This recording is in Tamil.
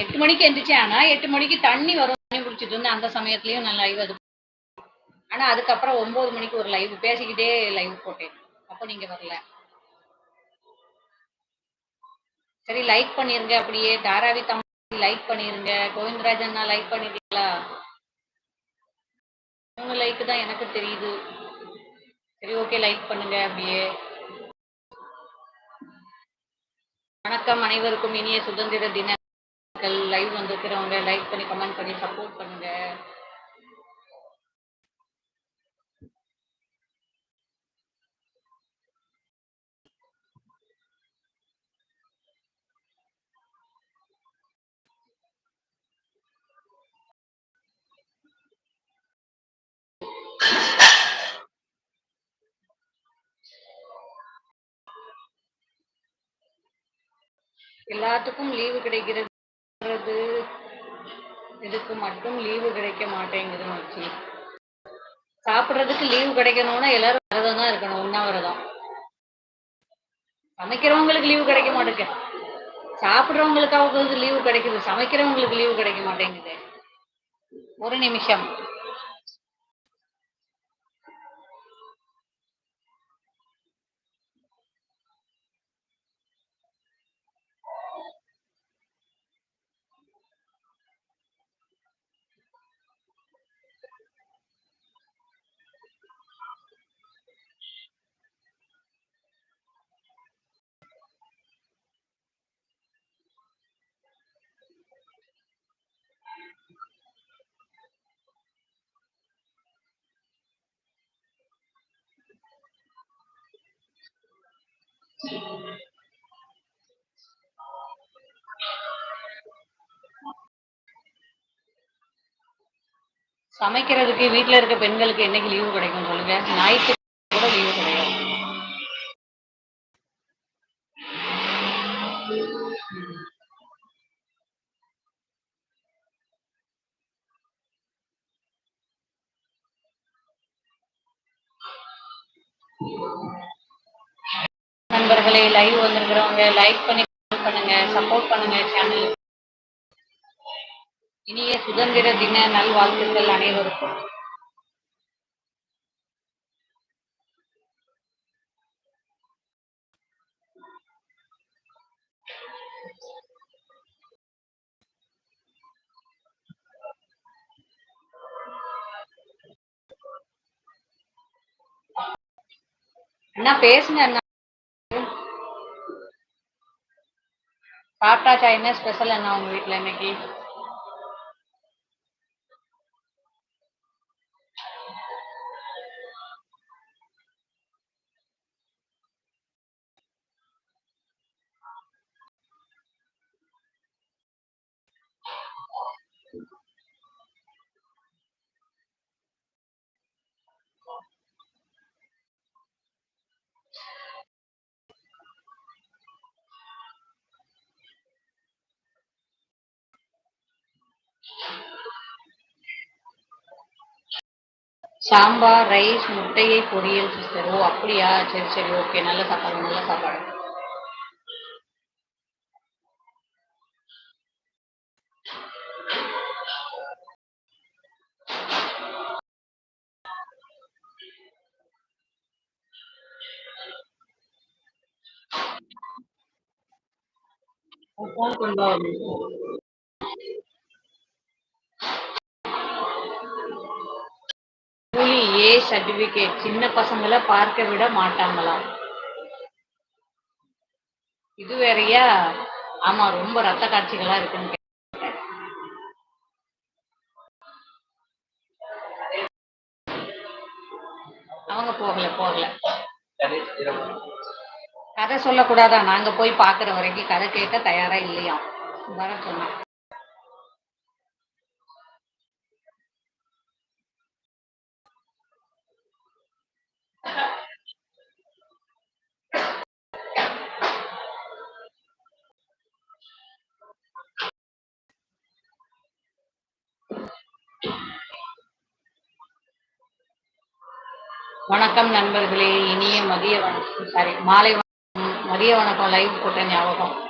எட்டு மணிக்கு எந்திரிச்சேன். ஆனா எட்டு மணிக்கு தண்ணி வரும். தண்ணி குடிச்சிட்டு இருந்தேன் அந்த சமயத்துலயும் நான் லைவ் அது ஆனா அதுக்கப்புறம் ஒன்பது மணிக்கு ஒரு லைவ் பேசிக்கிட்டே லைவ் போட்டேன். அப்போ நீங்க வரல. சரி லைக் பண்ணிருங்க. அப்படியே தாராவி தமிழ் லைக் பண்ணிருங்க. கோவிந்தராஜ் அண்ணா லைக் பண்ணிருக்கீங்களா? உங்க லைக் தான் எனக்கு தெரியுது. சரி ஓகே லைக் பண்ணுங்க அப்படியே. வணக்கம் அனைவருக்கும் இனிய சுதந்திர தின லைவ் வந்திருக்கிறவங்க லைக் பண்ணி கமெண்ட் பண்ணி சப்போர்ட் பண்ணுங்க. எல்லாத்துக்கும் லீவு கிடைக்கிறது. இதுக்கு மட்டும் லீவு கிடைக்க மாட்டேங்குது மச்சி சாப்பிடுறதுக்கு லீவு கிடைக்கணும்னா எல்லாரும் விரதம் தான் இருக்கணும் உண்ணாவிரதம் சமைக்கிறவங்களுக்கு லீவு கிடைக்க மாட்டேங்க சாப்பிடுறவங்களுக்காவது லீவு கிடைக்குது சமைக்கிறவங்களுக்கு லீவு கிடைக்க மாட்டேங்குது. ஒரு நிமிஷம். சமைக்கிறதுக்கு வீட்டுல இருக்க பெண்களுக்கு என்னைக்கு லீவு கிடைக்கும் சொல்லுங்க? ஞாயிற்று கூட லீவு கிடையாது. நண்பர்களே லைவ் வந்திருக்கிறவங்க லைக் பண்ணி பண்ணுங்க சப்போர்ட் பண்ணுங்க சேனல் இனிய சுதந்திர தின நல்வாழ்த்துக்கள் அனைவருக்கும். அண்ணா பேசுங்க அண்ணா. சாப்பிட்டாச்சா என்ன ஸ்பெஷல் அண்ணா உங்க வீட்ல இன்னைக்கு சாம்பார் ரைஸ் முட்டையை பொரியல் சிஸ்டர் ஓ அப்படியா? சரி சரி ஓகே நல்ல சாப்பாடு நல்ல சாப்பாடு. ஃபோன் கொண்டு ஏ சர்டிபிகேட் சின்ன பசங்களை பார்க்க விட மாட்டாங்களாம் இது வேறயா? ஆமா ரொம்ப ரத்த காட்சிகளா இருக்குன்னு. அவங்க போகல போகல. கதை சொல்லக்கூடாதா? நாங்க போய் பாக்குற வரைக்கும் கதை கேட்க தயாரா இல்லையா? வர சொன்னேன் வணக்கம் நண்பர்களே. இனிய மதிய வணக்கம். சாரி மாலை வணக்கம். மதிய வணக்கம். லைவ் போட்ட ஞாபகம்.